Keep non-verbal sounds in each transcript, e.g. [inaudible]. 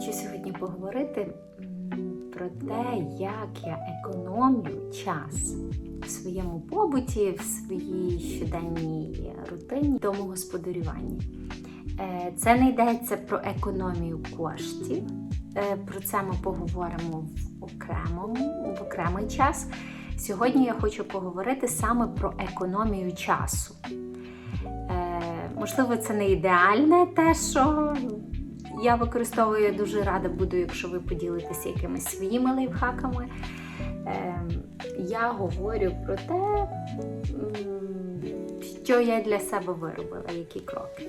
Хочу сьогодні поговорити про те, як я економлю час в своєму побуті, в своїй щоденній рутині домогосподарюванні. Е, Це не йдеться про економію коштів. Е, Про це ми поговоримо в окремому, в окремий час. Сьогодні я хочу поговорити саме про економію часу. Е, Можливо, це не ідеальне те, що я використовую дуже рада буду, якщо ви поділитеся якимись своїми лайфхаками. Е, Я говорю про те, що я для себе виробила, які кроки.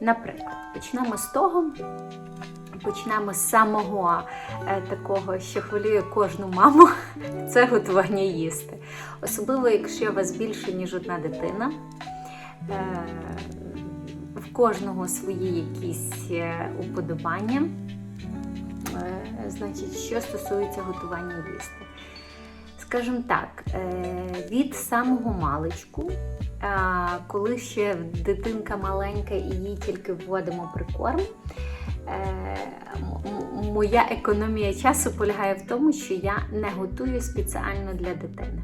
Наприклад, почнемо з того, почнемо з самого е, такого, що хвилює кожну маму, [laughs] це готування їсти. Особливо, якщо у вас більше, ніж одна дитина. Кожного свої якісь е, уподобання. Е, Значить, що стосується готування їсти. Скажімо так, е, від самого маличку, коли ще дитинка маленька і їй тільки вводимо прикорм, моя економія часу полягає в тому, що я не готую спеціально для дитини.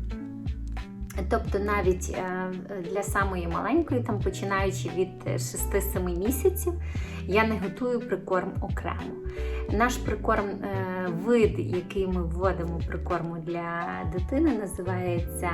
Тобто навіть е, для самої маленької, там починаючи від 6-7 місяців, я не готую прикорм окремо. Наш прикорм, е, вид, який ми вводимо прикорму для дитини, називається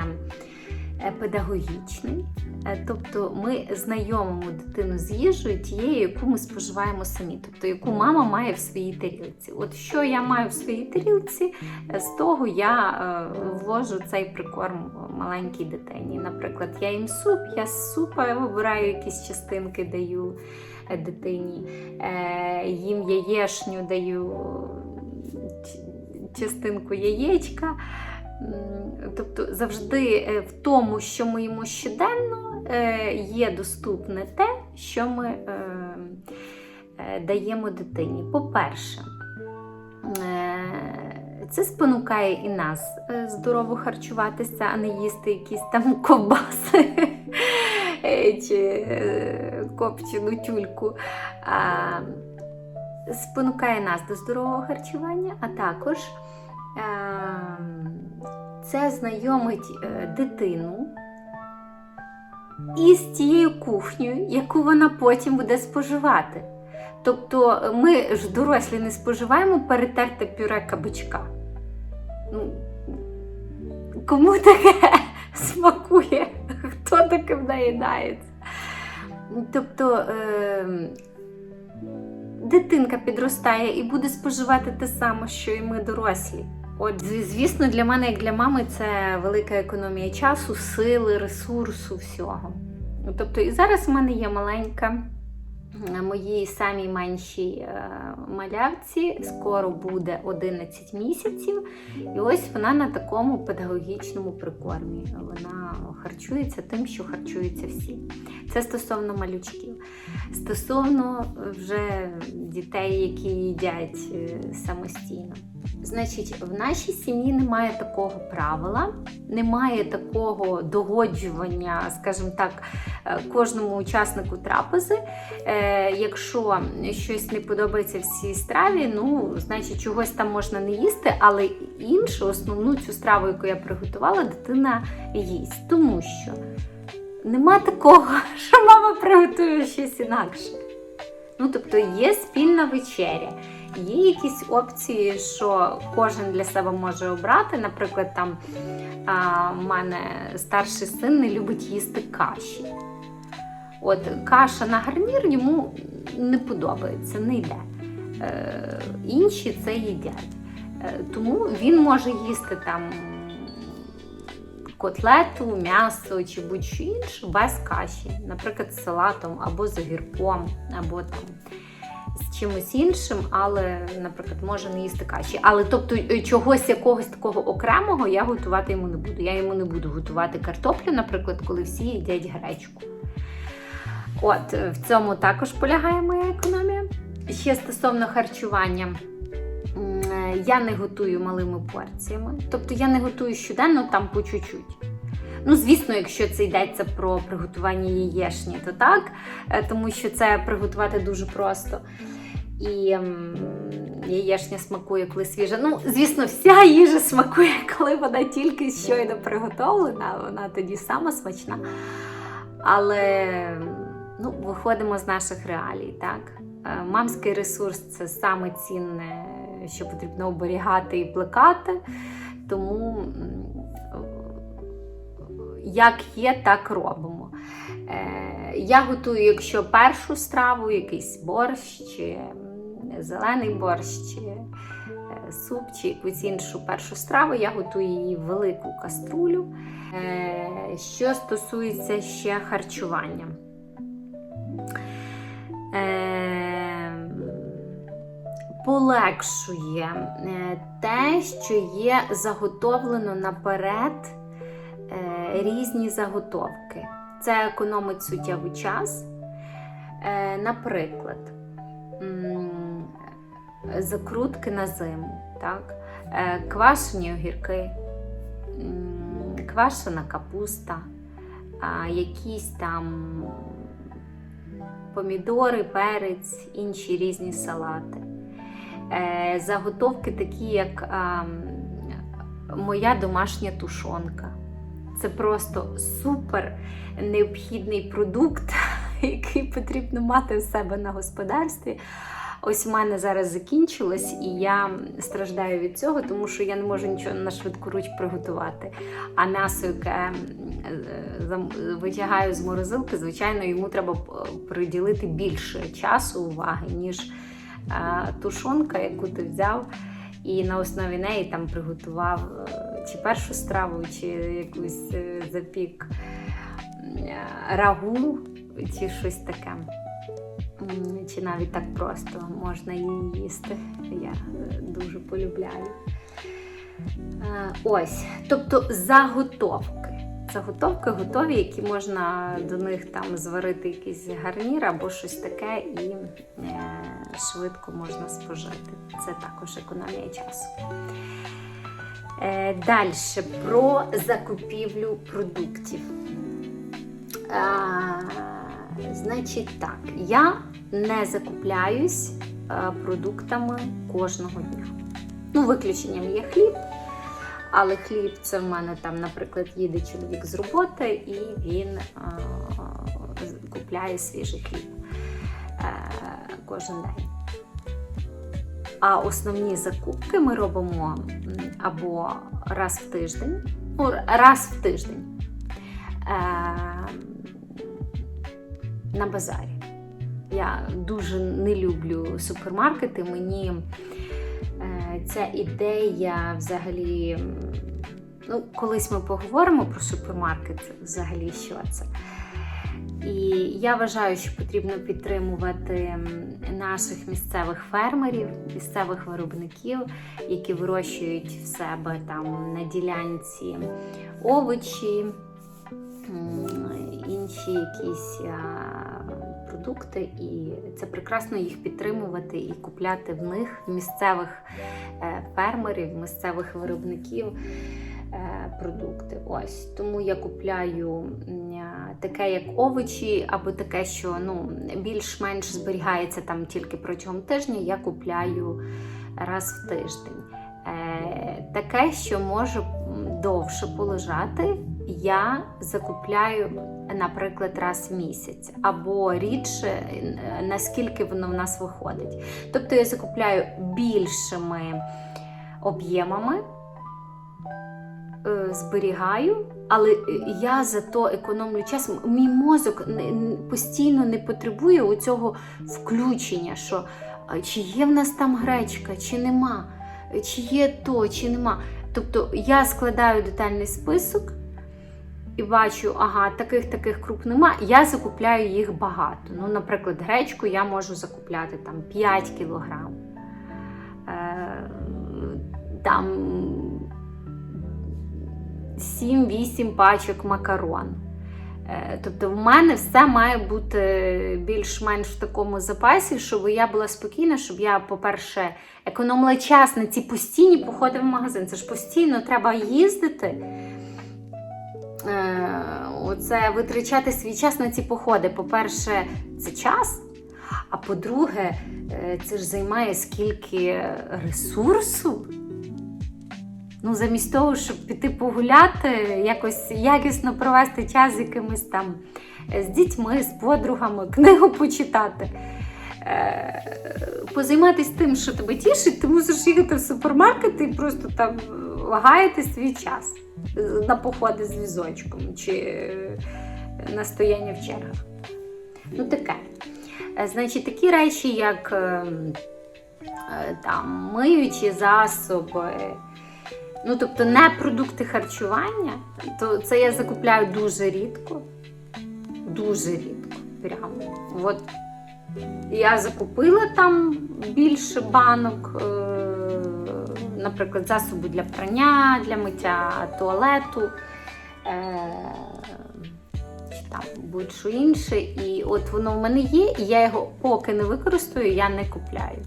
педагогічний. Е, Тобто ми знайомимо дитину з їжею тією, яку ми споживаємо самі, тобто яку мама має в своїй тарілці. От що я маю в своїй тарілці, е, з того я е, ввожу цей прикорм маленькій дитині. Наприклад, я їм суп, я з супа вибираю якісь частинки, даю е, дитині, Е, їм яєшню даю частинку яєчка. Тобто завжди е, в тому, що ми їмо щоденно, е, є доступне те, що ми е, даємо дитині. По-перше, це спонукає і нас здорово харчуватися, а не їсти якісь там [laughs] ковбаси чи копчену тюльку. Спонукає нас до здорового харчування, а також це знайомить е, дитину із тією кухнею, яку вона потім буде споживати. Тобто ми ж дорослі не споживаємо перетерте пюре кабачка. Ну, кому [laughs] таке смакує? Хто таким наїдається? Тобто ем, дитинка підростає і буде споживати те саме, що і ми дорослі. От, звісно, для мене, як для мами, це велика економія часу, сили, ресурсу, всього. Ну, Тобто, і зараз в мене є маленька, е, моїй самій меншій е, малявці, скоро буде 11 місяців. І ось вона на такому педагогічному прикормі. Вона харчується тим, що харчуються всі. Це стосовно малючків. Стосовно вже дітей, які їдять е, самостійно. Значить, в нашій сім'ї немає такого правила, немає такого догоджування, скажімо так, е, кожному учаснику трапези. Е, Якщо щось не подобається в цій страві, ну, значить, чогось там можна не їсти, але іншу, основну цю страву, яку я приготувала, дитина їсть. Тому що нема такого, [laughs] що мама приготує щось інакше. Ну, тобто є спільна вечеря. Є якісь опції, що кожен для себе може обрати. Наприклад, там в мене старший син не любить їсти каші. От каша на гарнір йому не подобається, не йде. Е, інші це їдять. Е, тому він може їсти там котлету, м'ясо чи будь-що інше без каші, наприклад, з салатом або з огірком, або там з чимось іншим, але, наприклад, може не їсти каші. Але тобто е, чогось якогось такого окремого я готувати йому не буду. Я йому не буду готувати картоплю, наприклад, коли всі їдять гречку. От е, в цьому також полягає моя економія. Ще стосовно харчування. Е, Я не готую малими порціями, тобто я не готую щоденно там по чуть-чуть. Ну, звісно, якщо це йдеться про приготування яєшні, то так, е, тому що це приготувати дуже просто. І яєшня смакує, коли свіжа. Ну, звісно, вся їжа смакує, [laughs] коли вона тільки щойно приготовлена, вона тоді сама смачна. Але ну, виходимо з наших реалій, так? Е, Мамський ресурс це саме цінне, що потрібно оберігати і плекати. Тому як є, так робимо. Е, Я готую, якщо першу страву, якийсь борщ, чи зелений борщ, чи е, суп, чи якусь іншу першу страву, я готую її в велику каструлю. Е, Що стосується ще харчування. Полегшує те, що є заготовлено наперед різні заготовки. Це економить суттєвий час. Е, Наприклад, закрутки на зиму, так? Е, квашені огірки, квашена капуста, якісь там помідори, перець, інші різні салати. Е, Заготовки такі, як моя домашня тушонка. Це просто супер необхідний продукт, [laughs] який потрібно мати в себе на господарстві. Ось у мене зараз закінчилось, і я страждаю від цього, тому що я не можу нічого на швидку руч приготувати. А м'ясо, яке е, витягаю з морозилки, звичайно, йому треба приділити більше часу, уваги, ніж е, тушонка, яку ти взяв. І на основі неї там приготував е, чи першу страву, чи якусь е, запік рагу, чи щось таке. Чи навіть так просто можна її їсти. Я е, дуже полюбляю. Е, Ось, тобто заготовки. Заготовки готові, які можна до них там зварити якийсь гарнір або щось таке, і швидко можна спожити. Це також економія часу. Е, Далі про закупівлю продуктів. Е, значить так, я не закупляюсь е, продуктами кожного дня. Ну, виключенням є хліб, але хліб це в мене там, наприклад, їде чоловік з роботи і він е, купляє свіжий хліб е, кожен день. А основні закупки ми робимо або раз в тиждень, ну, раз в тиждень е, на базарі. Я дуже не люблю супермаркети. Мені е, ця ідея взагалі. Ну, колись ми поговоримо про супермаркет, взагалі, що це. І я вважаю, що потрібно підтримувати наших місцевих фермерів, місцевих виробників, які вирощують в себе там на ділянці овочі, інші якісь продукти, і це прекрасно їх підтримувати і купляти в них місцевих е, фермерів, місцевих виробників продукти. Ось тому я купляю е, таке, як овочі, або таке, що ну, більш-менш зберігається там тільки протягом тижня. Я купляю раз в тиждень. Е, Таке, що може довше полежати, я закупляю, наприклад, раз в місяць, або рідше, е, наскільки воно в нас виходить. Тобто я закупляю більшими об'ємами, е, зберігаю, але е, я зато економлю час. Мій мозок постійно не потребує у цього включення, що чи є в нас там гречка, чи нема, Е, чи є то, чи нема. Тобто я складаю детальний список і бачу, ага, таких таких круп нема. Я закупляю їх багато. Ну, наприклад, гречку я можу закупляти там 5 кілограм. Е, там 7-8 пачок макарон. Е, Тобто, в мене все має бути більш-менш в такому запасі, щоб я була спокійна, щоб я, по-перше, економила час на ці постійні походи в магазин. Це ж постійно треба їздити. Е, Оце витрачати свій час на ці походи. По-перше, це час. А по-друге, е, це ж займає скільки ресурсу. Ну, замість того, щоб піти погуляти, якось якісно провести час з якимись там е, з дітьми, з подругами, книгу почитати. Е, Позайматися тим, що тебе тішить, ти мусиш їхати в супермаркет і просто там гаяти свій час е, на походи з візочком чи на стояння в чергах. Ну, таке. Значить, такі речі, як е, е, там, миючі засоби, ну, тобто не продукти харчування, то це я закупляю дуже рідко. Дуже рідко. Прямо. От я закупила там більше банок, е, наприклад, засоби для прання, для миття туалету. Е, там будь-що інше. І от воно в мене є, і я його поки не використаю, я не купляю.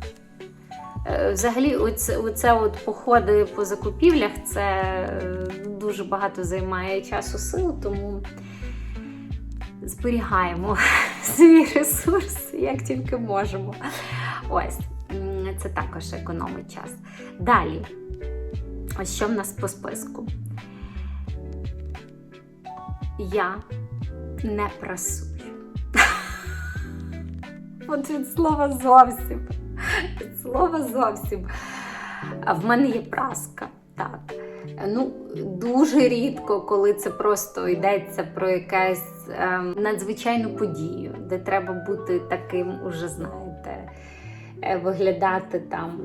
Е, Взагалі, оце, оце от походи по закупівлях це е, дуже багато займає часу сил, тому зберігаємо [laughs] свій ресурс, як тільки можемо. Ось, це також економить час. Далі, ось що в нас по списку. Я не прасую. [laughs] От від слова зовсім. [laughs] Слова зовсім. В мене є праска. Так. Ну, дуже рідко, коли це просто йдеться про якесь ем, надзвичайну подію, де треба бути таким, уже знаєте, е, виглядати там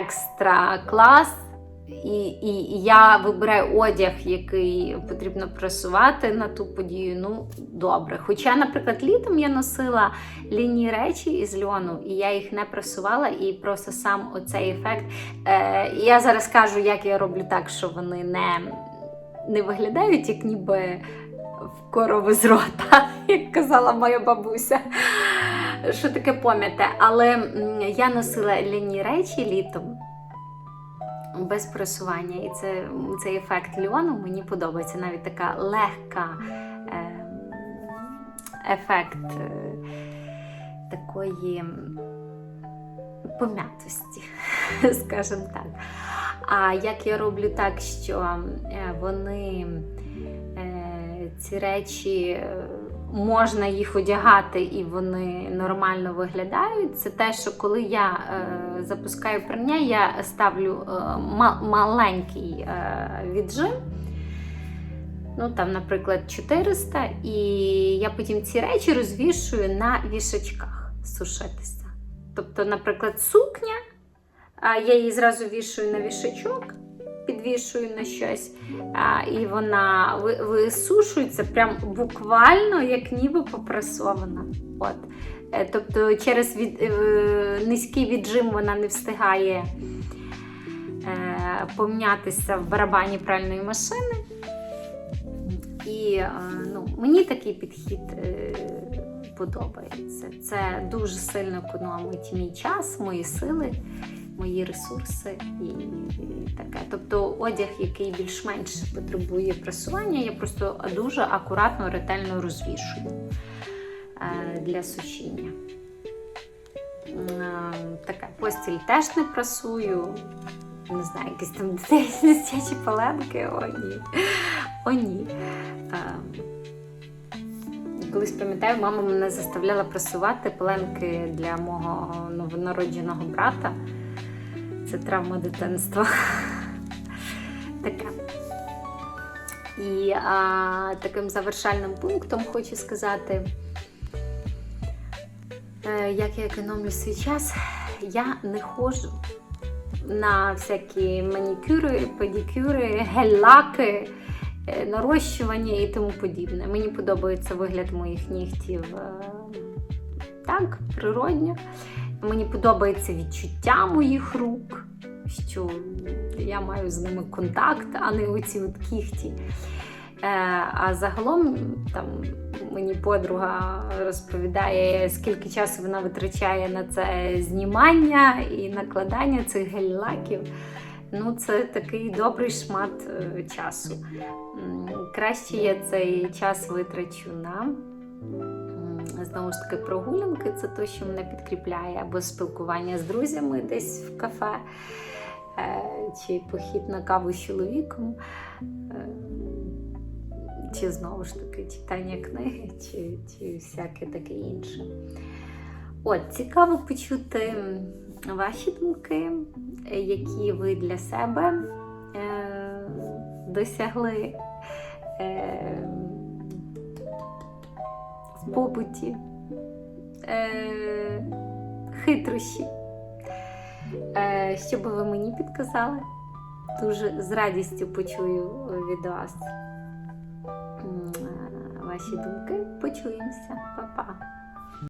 екстра клас. І, і, я вибираю одяг, який потрібно прасувати на ту подію. Ну, добре. Хоча, наприклад, літом я носила лінні речі із льону, і я їх не прасувала, і просто сам оцей ефект. Е, я зараз кажу, як я роблю так, що вони не, не виглядають, як ніби в корови з рота, [laughs] як казала моя бабуся. Що таке пам'яте? Але я носила лінні речі літом без просування. І це, цей ефект льону мені подобається. Навіть така легка е, ефект е, такої пом'ятості, [laughs] скажімо так. А як я роблю так, що е, вони е, ці речі. Можна їх одягати і вони нормально виглядають. Це те, що коли я е, запускаю прання, я ставлю е, маленький е, віджим. Ну, там, наприклад, 400, і я потім ці речі розвішую на вішачках сушитися. Тобто, наприклад, сукня, я її зразу вішую на вішачок, підвішую на щось, а, і вона висушується прям буквально як ніби попресована. От. Е, Тобто через від, е, низький віджим вона не встигає е, помнятися в барабані пральної машини. І ну, мені такий підхід подобається. Це дуже сильно економить мій час, мої сили, мої ресурси і, таке. Тобто одяг, який більш-менш потребує прасування, я просто дуже акуратно, ретельно розвішую е, для сушіння. Е, Таке постіль теж не прасую. Не знаю, якісь там дитячі паленки. О, ні. О, ні. Ем, Колись пам'ятаю, мама мене заставляла прасувати пеленки для мого новонародженого брата. Це травма дитинства. Таке. І а, таким завершальним пунктом хочу сказати, е, як я економлю свій час, я не ходжу на всякі манікюри, педикюри, гель-лаки, е, нарощування і тому подібне. Мені подобається вигляд моїх нігтів е, так, природньо. Мені подобається відчуття моїх рук, що я маю з ними контакт, а не оці от кіхті. Е, А загалом там мені подруга розповідає, скільки часу вона витрачає на це знімання і накладання цих гель-лаків. Ну, це такий добрий шмат е, часу. Краще я цей час витрачу на знову ж таки прогулянки це те, що мене підкріпляє, або спілкування з друзями десь в кафе, е, чи похід на каву з чоловіком, е, чи знову ж таки читання книги, чи, чи всяке таке інше. От, цікаво почути ваші думки, які ви для себе е, досягли побуті, е, хитрощі. Е, що би ви мені підказали? Дуже з радістю почую від вас е, ваші думки. Почуємося. Па-па!